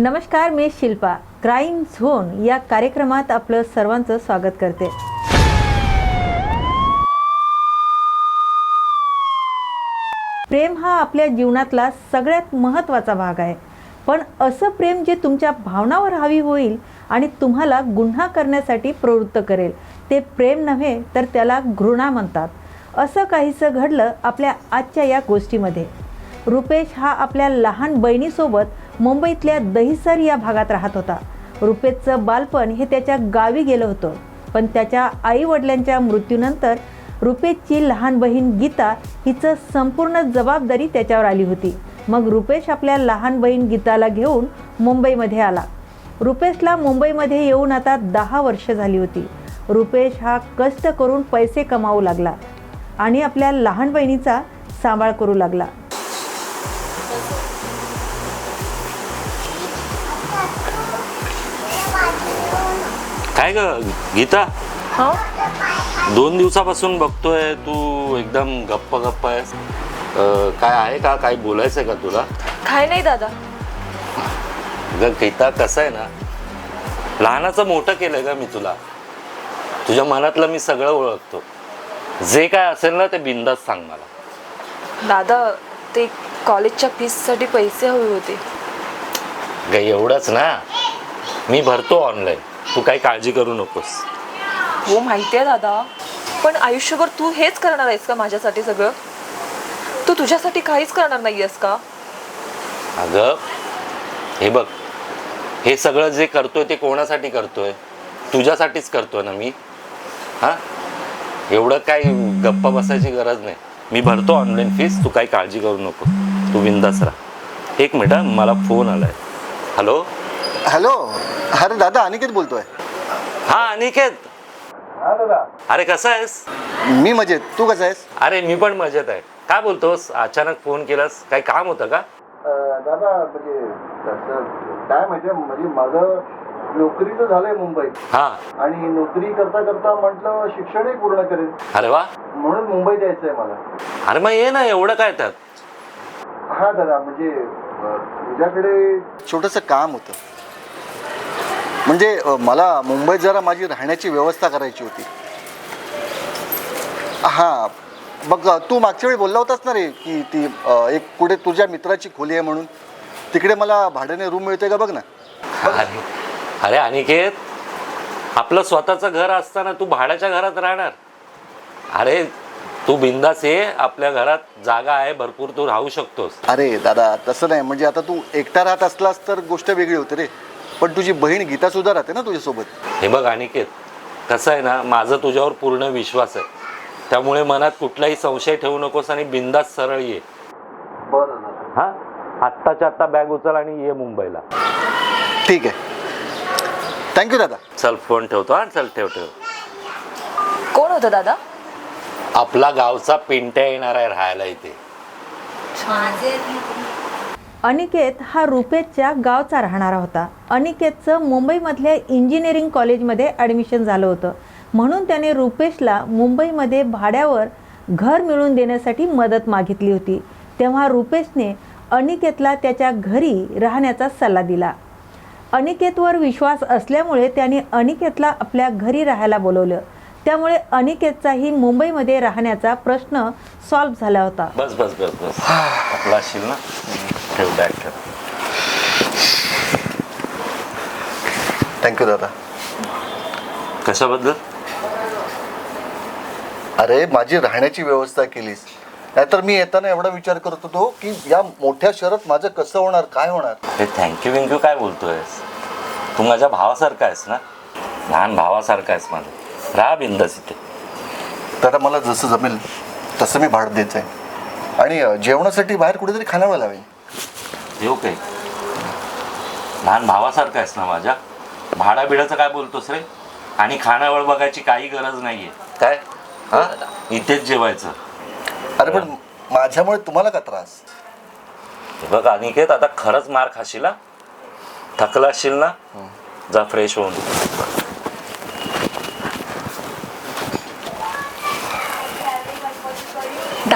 नमस्कार मी Shilpa. Crime zone या कार्यक्रमात आपलं सर्वांचं स्वागत करते. प्रेम हा आपल्या जीवनातला सगळ्यात महत्त्वाचा भाग आहे. पण असं प्रेम जे तुमच्या भावनावर हवी होईल आणि तुम्हाला गुन्हा करण्यासाठी प्रवृत्त करेल ते प्रेम नव्हे तर त्याला घृणा म्हणतात. असं काहीसं घडलं आपल्या आजच्या या गोष्टीमध्ये. रुपेश हा आपल्या लहान बहिणीसोबत मुंबईतल्या दहिसर या भागात राहत होता. रुपेशचं बालपण हे त्याच्या गावी गेलं होतं. पण त्याच्या आईवडिलांच्या मृत्यूनंतर रुपेशची लहान बहीण गीता हिचं संपूर्ण जबाबदारी त्याच्यावर आली होती. मग रुपेश आपल्या लहान बहीण गीताला घेऊन मुंबईमध्ये आला. रुपेशला मुंबईमध्ये येऊन आता दहा वर्ष झाली होती. रुपेश हा कष्ट करून पैसे कमावू लागला आणि आपल्या लहान बहिणीचा सांभाळ करू लागला. काय ग गीता? हो? दोन दिवसापासून बघतोय तू एकदम गप्प गप्प आहेस. अं, काय आहे का? काय बोलायचंय का तुला? काय नाही दादा. ग गीता कसं आहे ना? लहानाचं मोठं केलंय का मी तुला. तुझ्या मनातलं मी सगळं ओळखतो. जे काय असेल ना ते बिंदास सांग मला. दादा ते कॉलेजच्या फीससाठी पैसे हवे होते. ग एवढंच ना. मी भरतो ऑनलाईन तू काही काळजी करू नकोस. हो माहिती आहे दादा. पण आयुष्यभर तू हेच करणार आहेस का माझ्यासाठी सगळं? तू तुझ्यासाठी काहीच करणार नाही आहेस का? अगं हे बघ. हे सगळं जे करतोय ते कोणासाठी करतोय? तुझ्यासाठीच करतोय ना मी? हां? एवढं काय गप्पा बसायची गरज नाही. मी भरतो ऑनलाईन फीस तू काही काळजी करू नको. तू बिंदास राहा. एक मिनिट मला फोन आलाय. हॅलो हॅलो अरे दादा अनिकेत बोलतोय. हा अनिकेत. हा दादा. अरे कसा आहेस? मी मजेत. तू कसा आहेस? अरे मी पण मजेत आहे. काय बोलतोस? अचानक फोन केलास. काही काम होतं का? दादा म्हणजे तसं काय माहितीये म्हणजे माझं नोकरीचं झालंय मुंबईत. हा. आणि नोकरी करता करता म्हटलं शिक्षणही पूर्ण करेन. अरे वा. म्हणून मुंबईत यायचंय मला. अरे मग ये ना एवढं काय त्यात? हा दादा म्हणजे अं, तुझ्याकडे छोटंसं काम होतं. म्हणजे मला मुंबईत जरा माझी राहण्याची व्यवस्था करायची होती. हां बघ तू मागच्या वेळी बोलला होतास ना रे की ती एक कुठे तुझ्या मित्राची खोली आहे म्हणून. तिकडे मला भाड्याने रूम मिळते का बघ ना. अरे अरे अनिकेत आपलं स्वतःचं घर असताना तू भाड्याच्या घरात राहणार. अरे तू बिंदास ये आपल्या घरात जागा आहे भरपूर तू राहू शकतोस. अरे दादा तसं नाही. म्हणजे आता तू एकटा राहत असलास तर गोष्ट वेगळी होते रे. पण तुझी बहीण गीता सुद्धा राहते ना तुझ्यासोबत? हे बघ अनिकेत कसं आहे ना माझा तुझ्यावर पूर्ण विश्वास आहे. त्यामुळे मनात कुठलाही संशय ठेवू नकोस आणि बिंदास सरळ ये. बरं हा? आत्ताच्या आत्ता बॅग उचल आणि ये मुंबईला. ठीक आहे. थँक्यू दादा. चल फोन ठेवतो हा? चल ठेव ठेव. कोण होतं दादा? आपला गावचा पिंट्या येणार आहे राहायला इथे. अनिकेत हा रुपेशच्या गावचा राहणारा होता. अनिकेतचं मुंबईमधल्या इंजिनिअरिंग कॉलेजमध्ये ॲडमिशन झालं होतं. म्हणून त्याने रुपेशला मुंबईमध्ये भाड्यावर घर मिळवून देण्यासाठी मदत मागितली होती. तेव्हा रुपेशने अनिकेतला त्याच्या घरी राहण्याचा सल्ला दिला. अनिकेतवर विश्वास असल्यामुळे त्याने अनिकेतला आपल्या घरी राहायला बोलवलं. त्यामुळे अनिकेतचाही मुंबईमध्ये राहण्याचा प्रश्न सॉल्व्ह झाला होता. बस बस बस बस. आपला असशील ना? ठेव बॅग ठेव. थँक्यू दादा. कशाबद्दल? अरे माझी राहण्याची व्यवस्था केलीस. नाहीतर मी येताना एवढा विचार करत होतो की या मोठ्या शहरात माझं कसं होणार काय होणार? हे थँक्यू विंक्यू काय बोलतोयस? तू माझ्या भावासारखा आहेस ना? लहान भावासारखा आहेस माझं. राहा बिंदास इथे दादा मला जसं जमेल तसं मी भाडं द्यायचं आहे आणि अं, जेवणासाठी बाहेर कुठेतरी खाण्यावर लावेल येऊ काय? लहान भावासारखा आहेस ना माझ्या? भाडा बिडाचं काय बोलतोस रे? आणि खाण्यावर बघायची काही गरज नाहीये. काय? हा? इथेच जेवायचं. अरे पण माझ्यामुळे तुम्हाला का त्रास? हे बघ अनिकेत आता खरंच मार खाशील हा? थकला असशील ना जा फ्रेश होऊन.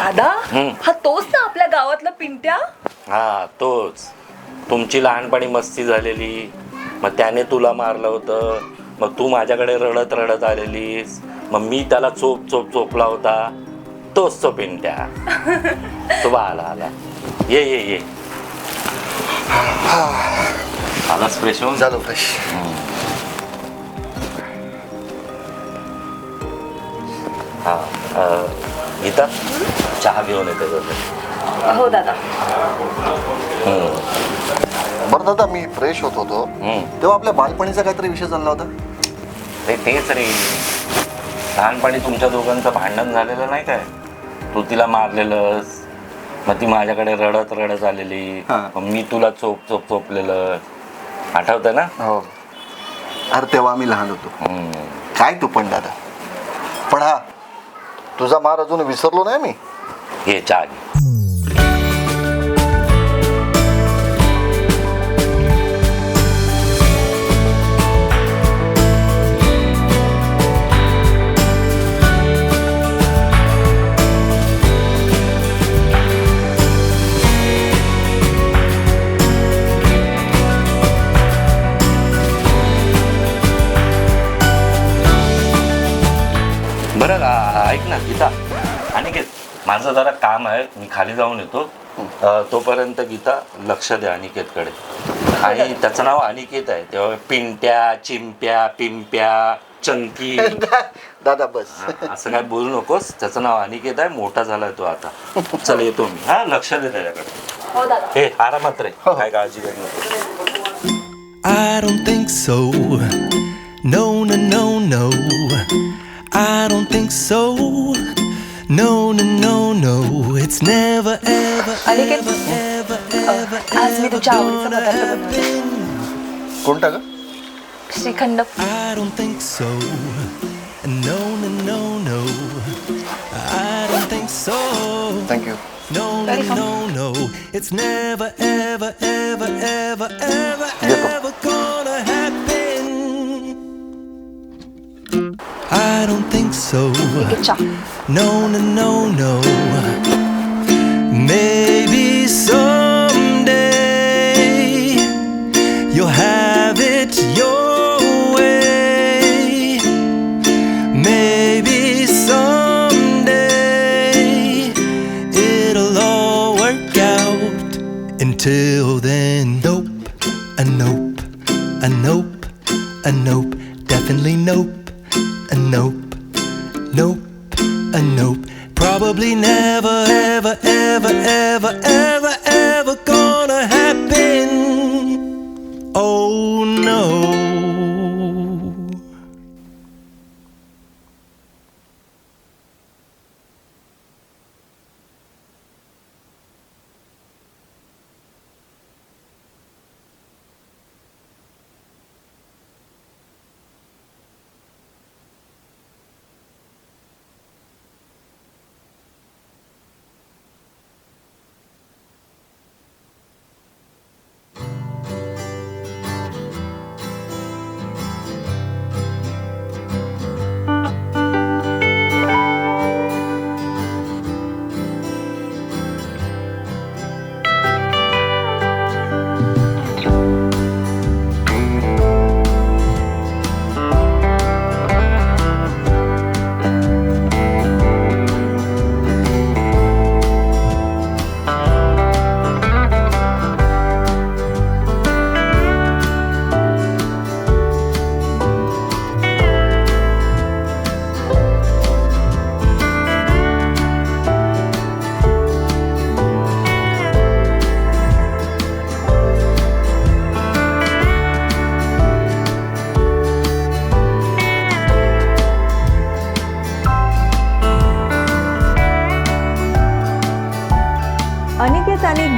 दादा. हा तोच ना आपल्या गावातला पिंट्या? हा तोच. तुमची लहानपणी मस्ती झालेली मग त्याने तुला मारलं होतं मग तू माझ्याकडे रडत रडत आलेलीस मग मी त्याला चोप चोप चोपला होता. तोच तो पिंट्या. तो आला आला. ये ये ये. आलाच फ्रेश होऊन? झालं फ्रेश हा अं, गीता चहा घेऊन येते. हो दादा बरं दादा मी फ्रेश होत होतो. तेव्हा आपल्या बालपणीचा काहीतरी विषय चालला होता ते तेच रे लहानपणी तुमच्या दोघांचं भांडण झालेलं नाही काय तू तिला मारलेलंस मग ती माझ्याकडे रडत रडत आलेली. मग मी तुला चोप चोप चोपलेलं आठवतं ना हो अरे तेव्हा आम्ही लहान होतो. काय तू पण दादा पण हा तुझा मार अजून विसरलो नाही मी घे चहा घे. बरं आ- ऐक ना गीता. अनिकेत माझं जरा काम आहे मी खाली जाऊन येतो. अ, तोपर्यंत गीता लक्ष द्या अनिकेतकडे. आणि त्याचं नाव अनिकेत आहे. तेव्हा पिंट्या चिंप्या पिंप्या चंकी. दादा बस. हा, असं काय बोलू नकोस. त्याचं नाव अनिकेत आहे मोठा झालाय तो आता. चल येतो मी. हा लक्ष दे त्याच्याकडे. हो दादा. हे आरामात रे. काय काळजी करू नको I don't think so. No, no, no, no. I don't think so. No, no, no, no. It's never, ever, Aniket, ever, a, ever, आज मी तुझ्या आवडीचा पदार्थ बनवला been. कोणता ग shrikhand I don't think so. No, no, no, no. I don't think so. Thank you No, no, Welcome. no, no. It's never, ever, ever, ever, ever, Yeto. ever Take. No, no, no, no. Maybe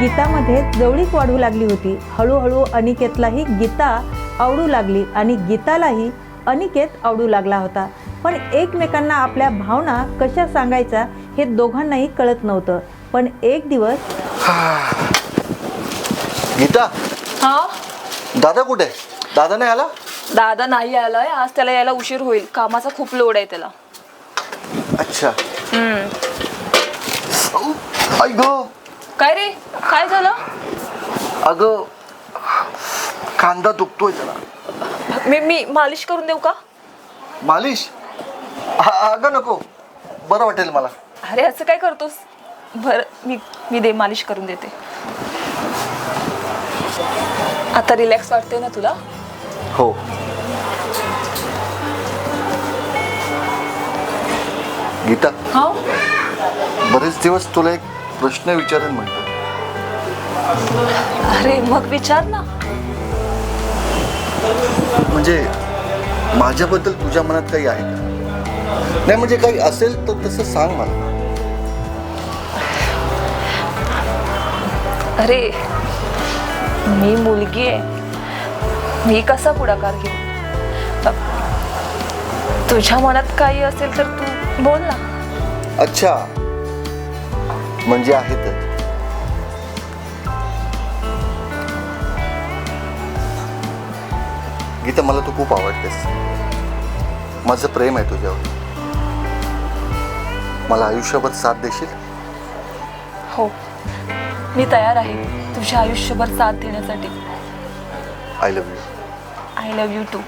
गीतामध्ये जवळीक वाढू लागली होती. हळूहळू अनिकेतलाही गीता आवडू लागली आणि गीतालाही अनिकेत आवडू लागला होता. पण एकमेकांना आपल्या भावना कशा सांगायच्या हे दोघांनाही कळत नव्हतं. पण एक दिवस गीता? हा? दादा कुठे? दादा नाही आला? दादा नाही आलाय. आज त्याला यायला उशीर होईल. कामाचा खूप लोड आहे त्याला. अच्छा. हम्म. आई ग. काय रे? काय झालं? अगं खांदा दुखतोय जरा. मी मी मालिश करून देऊ का? मालिश? अ- अगं नको. बरं वाटेल मला. अरे असं काय करतोस? बरं मी मी दे मालिश करून देते. आता रिलॅक्स वाटते ना तुला? हो. गीता हा बरेच दिवस तुला एक प्रश्न विचारेन म्हणतो. अरे मग विचार ना. म्हणजे माझ्याबद्दल तुझ्या मनात काही आहे का? नाही म्हणजे काही असेल तर तसं सांग मला. अरे मी मुलगी आहे. मी कसा पुढाकार घेऊ? तुझ्या मनात काही असेल तर तू बोल ना. अच्छा. म्हणजे आहे तर गीता मला तू खूप आवडतेस. माझं प्रेम आहे तुझ्यावर. मला आयुष्यभर साथ देशील? हो. मी तयार आहे तुझ्या आयुष्यभर साथ देण्यासाठी. I love you I love you too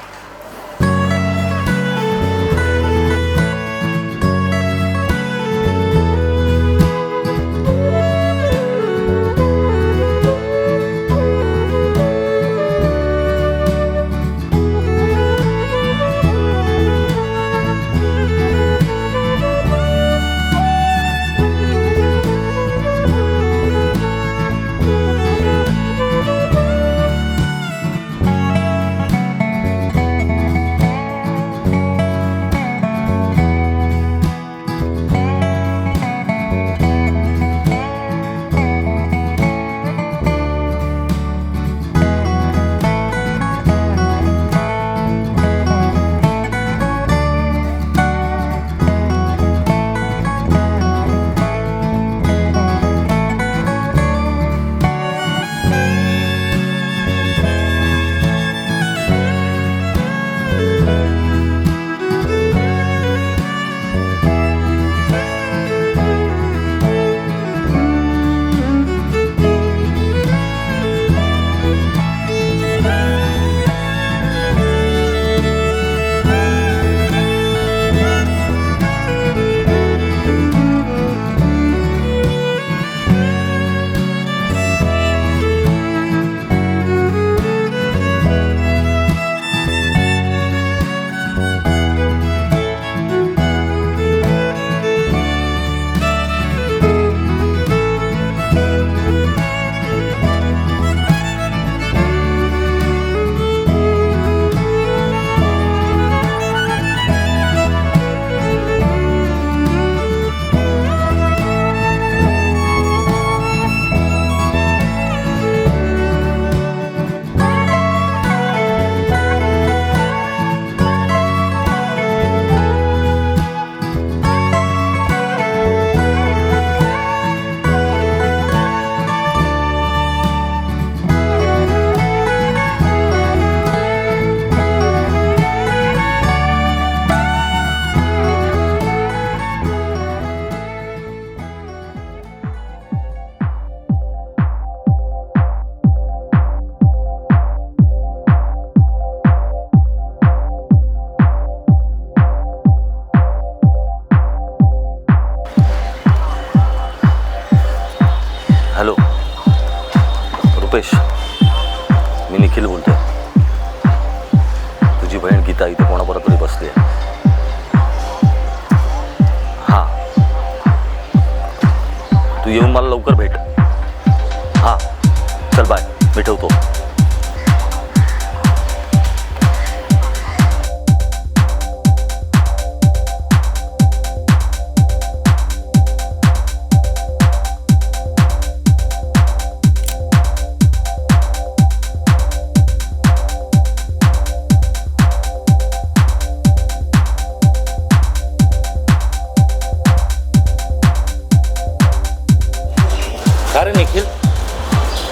Nikhil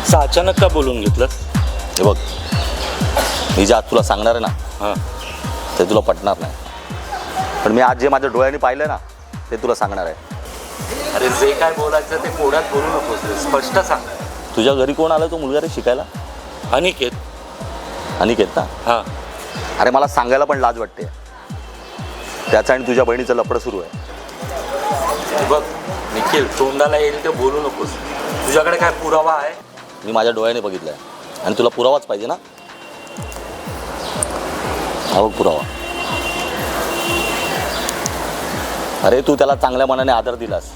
असं अचानक का बोलून घेतलं? हे बघ मी जे आज तुला सांगणार आहे ना हां. ते तुला पटणार नाही. पण मी आज जे माझ्या डोळ्यांनी पाहिलं ना ते तुला सांगणार आहे. अरे जे काय बोलायचं ते कोड्यात बोलू नकोस रे स्पष्ट सांग. तुझ्या घरी कोण आलं तो मुलगा रे शिकायला? अनिकेत. अनिकेत ना? हां. अरे मला सांगायला पण लाज वाटते. त्याचं आणि तुझ्या बहिणीचं लपडं सुरू आहे. हे बघ निखिल तोंडाला येईल ते बोलू नकोस. तुझ्याकडे काय पुरावा आहे? मी माझ्या डोळ्याने बघितलं आहे आणि तुला पुरावाच पाहिजे ना? हा बघ पुरावा. अरे तू त्याला चांगल्या मनाने आदर दिलास.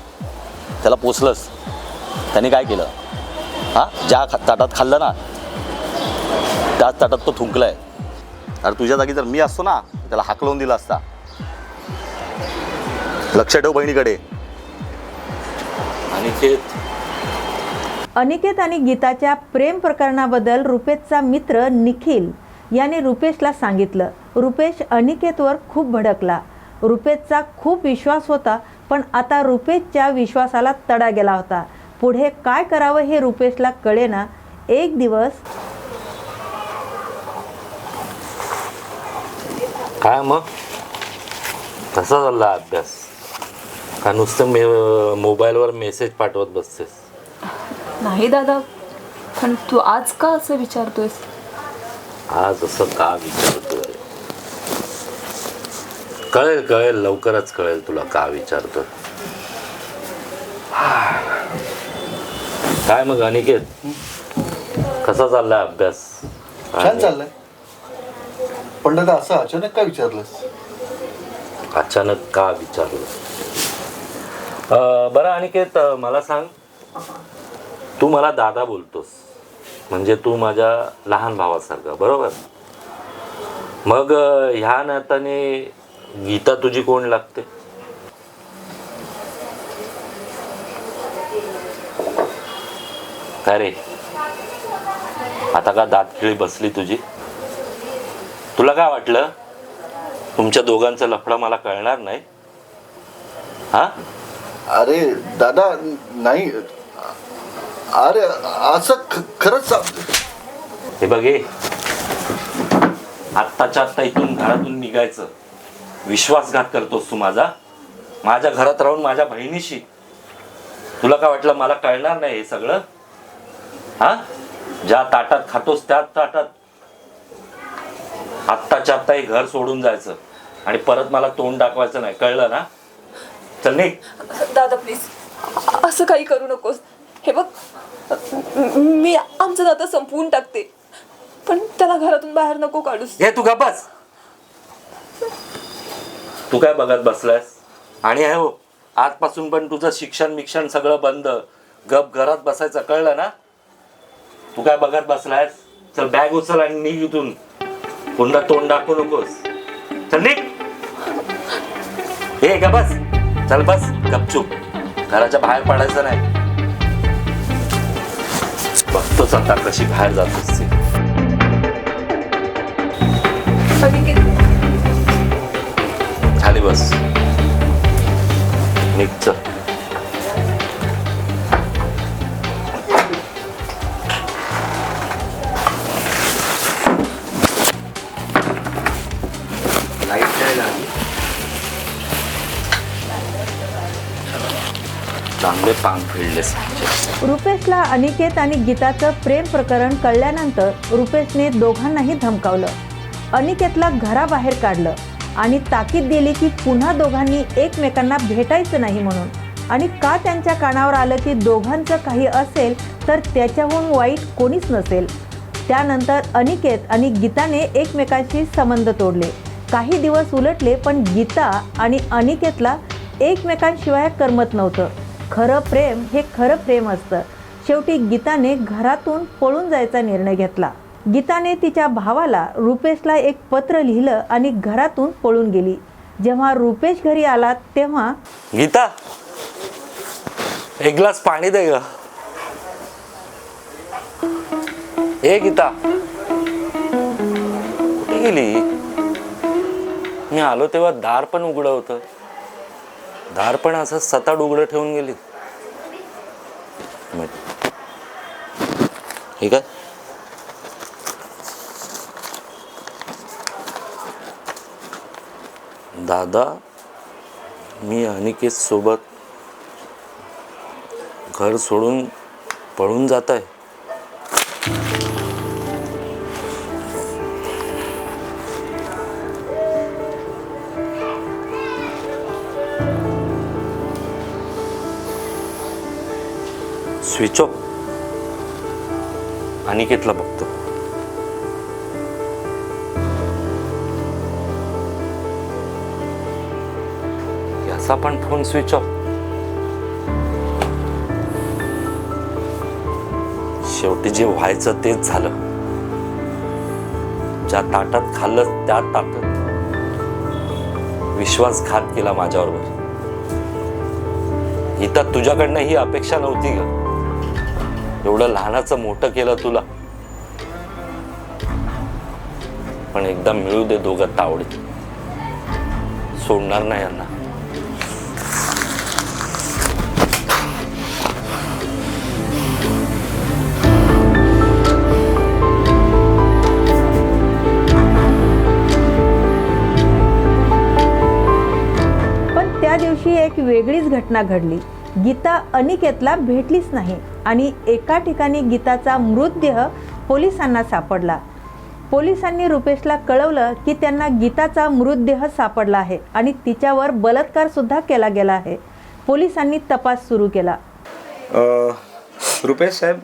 त्याला पोचलंस त्याने काय केलं? हां? ज्या ताटात खाल्लं ना त्याच ताटात तो थुंकलाय. अरे तुझ्या जागी जर मी असतो ना त्याला हाकलवून दिला असता. लक्ष ठेव बहिणीकडे. आणि ते अनिकेत आणि गीताच्या प्रेम प्रकरणाबद्दल रुपेशचा मित्र निखिल याने रुपेशला सांगितलं. रुपेश अनिकेतवर खूप भडकला. रुपेशचा खूप विश्वास होता पण आता रुपेशच्या विश्वासाला तडा गेला होता. पुढे काय करावं हे रुपेशला कळेना. एक दिवस काय मग? कसा चालला अभ्यास? का नुसतं मे मोबाईलवर मेसेज पाठवत बसतेस. नाही दादा पण तू आज का असं विचारतोयस? आज असं का विचारतोय? कळेल कळेल लवकरच कळेल तुला का विचारतोय. काय मग अनिकेत? कसा चाललाय अभ्यास? छान चाललंय. पण दादा असं अचानक काय विचारलंस? अचानक का विचारलं बरं अनिकेत मला सांग. तू मला दादा बोलतोस. म्हणजे तू माझ्या लहान भावासारखा बरोबर? मग ह्या नात्याने गीता तुझी कोण लागते? काय रे? आता का दातखिळी बसली तुझी? तुला काय वाटलं? तुमच्या दोघांचं लफडं मला कळणार नाही. हा? अरे दादा नाही. अरे असं ख- खरंच हे बघे आत्ताच्या आत्ता इथून घरातून निघायचं. विश्वासघात करतोस तू माझा. माझ्या घरात राहून माझ्या बहिणीशी. तुला काय वाटलं मला कळणार नाही हे सगळं? हा? ज्या ताटात खातोस त्याच ताटात. आत्ताच्या आत्ता हे घर सोडून जायचं. आणि परत मला तोंड दाखवायचं नाही. कळलं ना? चल निघ. दादा प्लीज असं काही करू नकोस. हे बघ मी आमचं नातं संपवून टाकते. पण त्याला घरातून बाहेर नको काढूस. हे तू गप्पाच तू काय बघत बसलायस? आणि आहे हो आजपासून पण तुझं शिक्षण मिक्षण सगळं बंद. गप घरात बसायचं कळलं ना? तू काय बघत बसलायस? चल बॅग उचल आणि निघ इथून. पुन्हा तोंड दाखवू नकोस. चल निघ. हे ग बस. चल बस गपचूप. घराच्या बाहेर पडायचं नाही. बघतोच आता कशी बाहेर जातोस ती अनिकेत खाली बस. निघच पुढे पांग फिरले रुपेशला अनिकेत आणि गीताचं प्रेम प्रकरण कळल्यानंतर रुपेशने दोघांनाही धमकावलं. अनिकेतला घराबाहेर काढलं आणि ताकीद दिली की पुन्हा दोघांनी एकमेकांना भेटायचं नाही म्हणून. आणि का त्यांच्या कानावर आलं की दोघांचं काही असेल तर त्याच्याहून वाईट कोणीच नसेल. त्यानंतर अनिकेत आणि गीताने एकमेकांशी संबंध तोडले. काही दिवस उलटले पण गीता आणि अनिकेतला एकमेकांशिवाय करमत नव्हतं. खरं प्रेम हे खरं प्रेम असतं. शेवटी गीताने घरातून पळून जायचा निर्णय घेतला. गीताने तिच्या भावाला रुपेशला एक पत्र लिहिलं आणि घरातून पळून गेली. जेव्हा रुपेश घरी आला तेव्हा गीता एक ग्लास पाणी दे ग. ए गीता. कुठे गेली? मी आलो तेव्हा दार पण उघडं होतं. दार पण असं सताड उघडं ठेवून गेली. ठीक आहे दादा मी अनिकेत सोबत घर सोडून पळून जात आहे स्विच ऑफ अनिकेतला बघतो याचा पण फोन स्विच ऑफ शेवटी जे व्हायचं तेच झालं ज्या ताटात खाल्लं त्या ताटात विश्वासघात केला माझ्याबरोबर इथं तुझ्याकडनं ही अपेक्षा नव्हती ग एवढं लहानाचं मोठं केलं तुला. पण एकदा मिळू दे दोघं तावडीत सोडणार नाही यांना. पण त्या दिवशी एक वेगळीच घटना घडली. गीता अनिकेतला भेटलीच नाही. आणि एका ठिकाणी गीताचा मृतदेह पोलिसांना सापडला. पोलिसांनी रुपेशला कळवलं की त्यांना गीताचा मृतदेह सापडला आहे आणि तिच्यावर बलात्कार सुद्धा केला गेला आहे. पोलिसांनी तपास सुरू केला. अ, रुपेश साहेब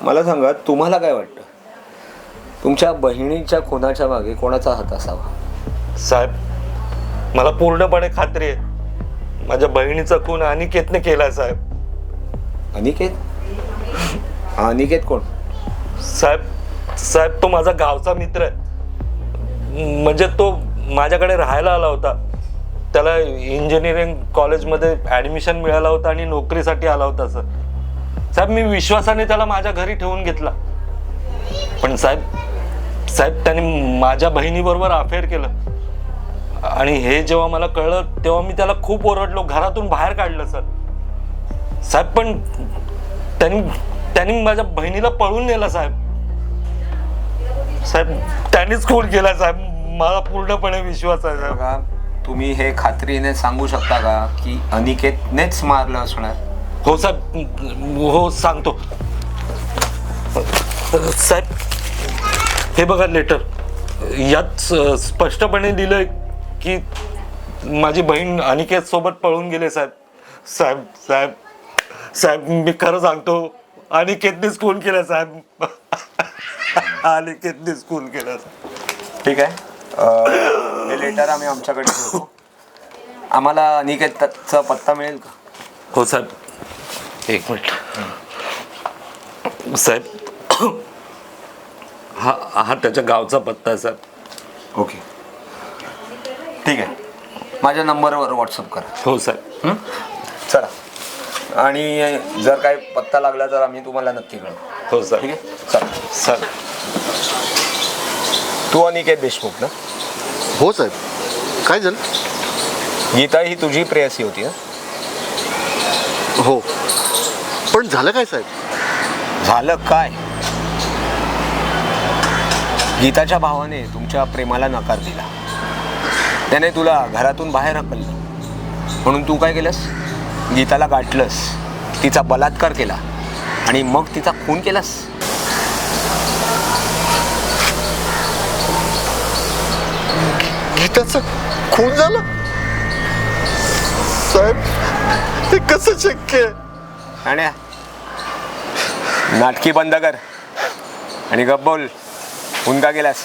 मला सांगा तुम्हाला काय वाटतं? तुमच्या बहिणीच्या खुनाच्या मागे कोणाचा हात असावा? साहेब मला पूर्णपणे खात्री आहे. माझ्या बहिणीचा खून अनिकेतने केलाय साहेब. अनिकेत? अनिकेत कोण? साहेब साहेब तो माझा गावचा मित्र आहे. म्हणजे तो माझ्याकडे राहायला आला होता. त्याला इंजिनिअरिंग कॉलेजमध्ये ॲडमिशन मिळाला होता आणि नोकरीसाठी आला होता सर साहेब मी विश्वासाने त्याला माझ्या घरी ठेवून घेतला. पण साहेब साहेब त्याने माझ्या बहिणीबरोबर अफेअर केलं. आणि हे जेव्हा मला कळलं तेव्हा मी त्याला खूप ओरडलो. घरातून बाहेर काढलं सर साहेब पण त्यांनी त्यांनी माझ्या बहिणीला पळून नेलं साहेब. साहेब त्यांनीच खून केला साहेब. मला पूर्णपणे विश्वास आहे साहेब. बघा तुम्ही हे खात्रीने सांगू शकता का की अनिकेतनेच मारलं असणार? हो साहेब. हो सांगतो. साहेब हे बघा लेटर. यात स्पष्टपणे दिलंय की माझी बहीण अनिकेत सोबत पळून गेले साहेब. साहेब साहेब साहेब मी खरं सांगतो अनिकेतनेच खून केला साहेब. अनिकेतनेच खून केला. ठीक आहे. अ, हे लेटर आम्ही आमच्याकडे ठेवतो. आम्हाला अनिकेतचा पत्ता मिळेल का? हो साहेब. एक मिनिट. साहेब हा हा त्याच्या गावचा पत्ता आहे साहेब. ओके. ठीक आहे. माझ्या नंबरवर व्हॉट्सअप करा. हो साहेब. हं? चला. आणि जर काय पत्ता लागला तर आम्ही तुम्हाला नक्की कळवू. हो ठीक साहेब आहे? चला साहेब तू अनिकेत देशमुख ना? हो साहेब काय झालं? गीता ही तुझी प्रेयसी होती ना हो. पण झालं काय साहेब? झालं काय? गीताच्या भावाने तुमच्या प्रेमाला नकार दिला. त्याने तुला घरातून बाहेर हकललं. म्हणून तू काय केलंस? गीताला गाठलंस तिचा बलात्कार केला आणि मग तिचा खून केलास? गीताचा खून झाला? साहेब हे कसं शक्य आणि नाटकी बंद कर आणि गप बोल. खून का केलास?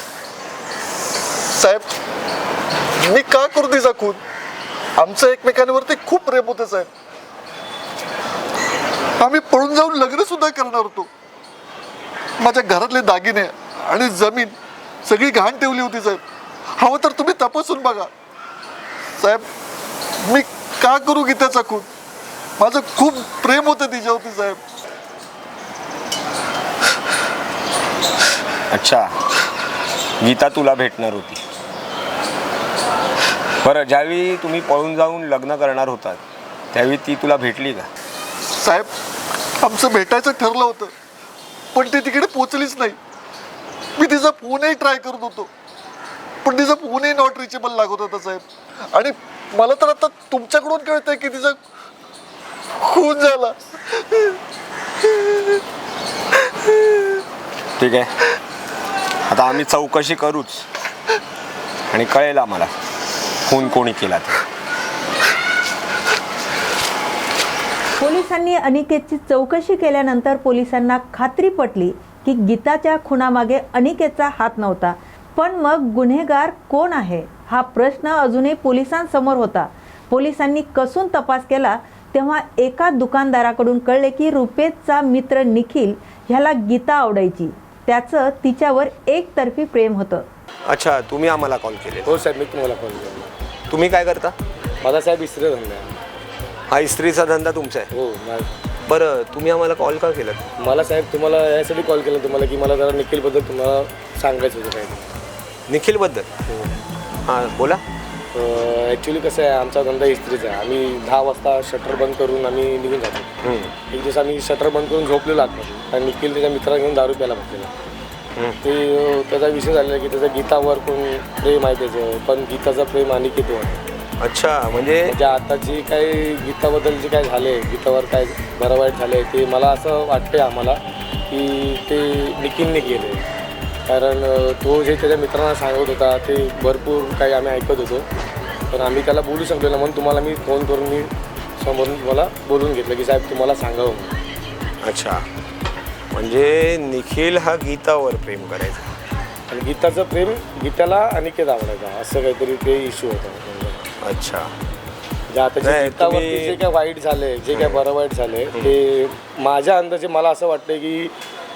साहेब मी का करू तिचा खून? आमचं एकमेकांवरती खूप प्रेम होतं साहेब. आम्ही पळून जाऊन लग्न सुद्धा करणार होतो. माझ्या घरातले दागिने आणि जमीन सगळी घाण ठेवली होती साहेब. हवं तर तुम्ही तपासून बघा. साहेब मी का करू गीताचा खून माझं खूप प्रेम होतं तिच्यावरती साहेब. अच्छा. गीता तुला भेटणार होती. बरं ज्यावेळी तुम्ही पळून जाऊन लग्न करणार होतात त्यावेळी ती तुला भेटली का? साहेब आमचं भेटायचं ठरलं होतं. पण ती तिकडे पोचलीच नाही. मी तिचा फोनही ट्राय करत होतो. पण तिचा फोनही नॉट रिचेबल लागत होता साहेब. आणि मला तर आता तुमच्याकडून कळतंय की तिचा खून झाला. ठीक आहे. आता आम्ही चौकशी करूच. आणि कळेल आम्हाला. खून कोणी केला ते? पोलिसांनी अनिकेतची चौकशी केल्यानंतर पोलिसांना खात्री पटली की गीताच्या खुनामागे अनिकेतचा हात नव्हता. पण मग गुन्हेगार कोण आहे? हा प्रश्न अजूनही पोलिसांसमोर होता. पोलिसांनी कसून तपास केला तेव्हा एका दुकानदाराकडून कळले की रुपेशचा मित्र निखिल ह्याला गीता आवडायची. त्याचं तिच्यावर एकतर्फी प्रेम होतं. अच्छा तुम्ही आम्हाला कॉल केले. हो साहेब मी तुम्हाला कॉल केला. तुम्ही काय करता? माझा साहेब इस्त्री धंदा आहे. हा इस्त्रीचा धंदा तुमचा आहे. हो मा- बरं तुम्ही आम्हाला कॉल का केला मला साहेब तुम्हाला यासाठी कॉल केला तुम्हाला की मला जरा निखिलबद्दल तुम्हाला सांगायचं होतं काय निखिलबद्दल? हां. बोला. ॲक्च्युली कसं आहे आमचा धंदा इस्त्रीचा आहे. आम्ही दहा वाजता शटर बंद करून आम्ही निघून जातो. एक दिवस आम्ही शटर बंद करून झोपलेलो आहोत आणि निखिल त्याच्या मित्राला घेऊन दारू प्यायला बसलेला. ते अं, त्याचा विषय झालेला की त्याचं गीतावर कोण प्रेम आहे त्याचं. पण गीताचं प्रेम आणि किती अच्छा म्हणजे म्हणजे आता जे काही गीताबद्दल जे काय झाले गीतावर काय बरं वाईट झाले ते मला असं वाटते आम्हाला की ते निखिलने केले कारण तो जे त्याच्या मित्रांना सांगत होता ते भरपूर काही आम्ही ऐकत होतो. पण आम्ही त्याला बोलू शकलो ना म्हणून तुम्हाला मी फोन करून मी समोरून मला बोलून घेतलं की साहेब तुम्हाला सांगावं म्हणून. अच्छा. म्हणजे निखिल हा गीतावर प्रेम करायचा. आणि गीताचं प्रेम गीताला अनिकेत आवडायचा असं काहीतरी ते इश्यू होता. म्हणजे अच्छा आता जे नाही, गीतावरती तुम्ही- जे काय वाईट झाले जे काय बरं वाईट झाले ते माझ्या अंदाजे मला असं वाटतं की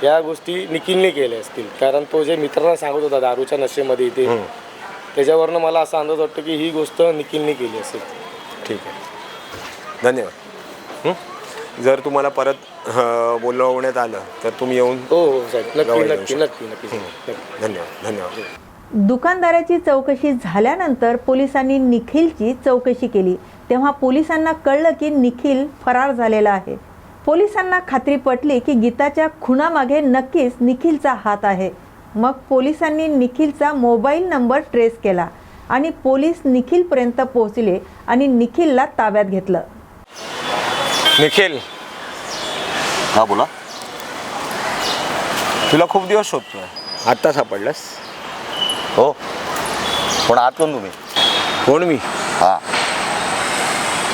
या गोष्टी निखिलने केल्या असतील. कारण तो जे मित्रांना सांगत होता दारूच्या नशेमध्ये ते त्याच्यावरनं मला असा अंदाज वाटतो की ही गोष्ट निखिलने केली असेल. ठीक आहे. धन्यवाद. हं? जर तुम्हाला परत अं, बोलवण्यात आलं तर तुम्ही येऊन हो हो साहेब. नक्की नक्की शकता. नक्की नक्की साहेब, नक्की. धन्यवाद धन्यवाद. दुकानदाराची चौकशी झाल्यानंतर पोलिसांनी निखिलची चौकशी केली. तेव्हा पोलिसांना कळलं की निखिल फरार झालेला आहे. पोलिसांना खात्री पटली की गीताच्या खुनामागे नक्कीच निखिलचा हात आहे. मग पोलिसांनी निखिलचा मोबाईल नंबर ट्रेस केला आणि पोलीस निखिलपर्यंत पोहोचले आणि निखिलला ताब्यात घेतलं. निखिल. हा बोला. तुला खूप दिवस शोधतोय आत्ता सापडलास? हो. पण आत कोण तुम्ही? कोण मी? हां.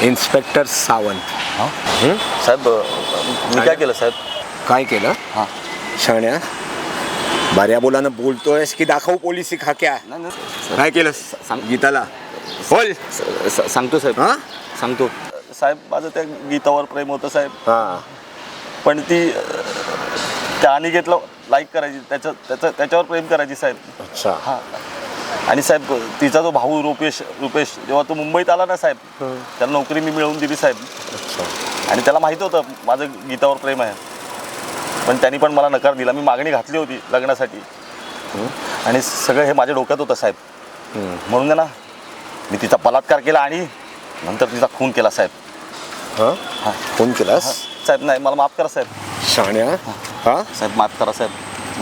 इन्स्पेक्टर सावंत. हां? साहेब मी काय केलं साहेब? काय केलं? हां. शाण्या बऱ्या बोलानं बोलतोयस की दाखव पोलिसी खाक्या. नाही नाही. काय केलं सांग. गीताला. बोल. स- स- सांगतो साहेब. हां? सांगतो. साहेब माझं त्या गीतावर प्रेम होतं साहेब. हां. पण ती अ, त्या अनिकेतला लाईक करायची त्याचं त्याचं त्याच्यावर प्रेम करायची साहेब. अच्छा. हां. आणि साहेब तिचा जो भाऊ रुपेश रुपेश जेव्हा तो मुंबईत आला ना साहेब त्याला नोकरी मी मिळवून दिली साहेब. आणि त्याला माहिती होतं माझं गीतावर प्रेम आहे. पण त्यांनी पण मला नकार दिला. मी मागणी घातली होती लग्नासाठी. आणि सगळं हे माझ्या डोक्यात होतं साहेब. म्हणून आहे ना मी तिचा बलात्कार केला आणि नंतर तिचा खून केला साहेब. हां? हां. फोन केलास? साहेब नाही मला माफ करा साहेब. शाण्या हां? साहेब माफ करा साहेब.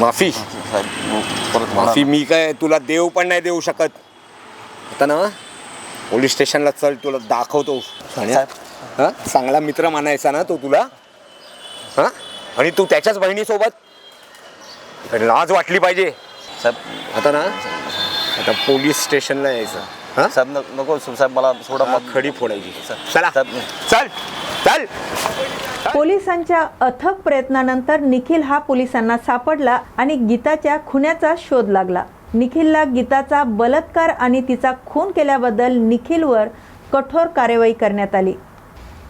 माफी? साहेब परत माफी मी काय तुला देव पण नाही देऊ शकत. आता ना पोलीस स्टेशनला चल तुला दाखवतो. हां? चांगला मित्र मानायचा ना तो तुला. हां? आणि तू त्याच्याच बहिणीसोबत. लाज वाटली पाहिजे. साहेब. आता ना आता पोलीस स्टेशनला यायचं. हां? साहेब न- नको साहेब मला सोडा माफ खडी फोडायची. चला. साहेब. चल. चल. पोलिसांच्या अथक प्रयत्नानंतर निखिल हा पोलिसांना सापडला आणि गीताच्या खुन्याचा शोध लागला. निखिलला गीताचा बलात्कार आणि तिचा खून केल्याबद्दल निखिलवर कठोर कार्यवाही करण्यात आली.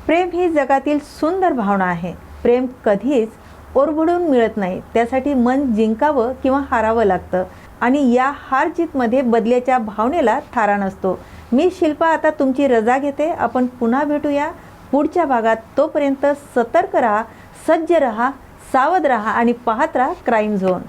प्रेम ही जगातील सुंदर भावना आहे. प्रेम कधीच ओरबडून मिळत नाही. त्यासाठी मन जिंकावं किंवा हारावं लागतं. आणि या हार जीतमध्ये बदल्याच्या भावनेला थारा नसतो. मी शिल्पा आता तुमची रजा घेते. आपण पुन्हा भेटूया. पुढच्या भागात तोपर्यंत सतर्क राहा सज्ज रहा सावध रहा आणि पाहत राहा क्राईम झोन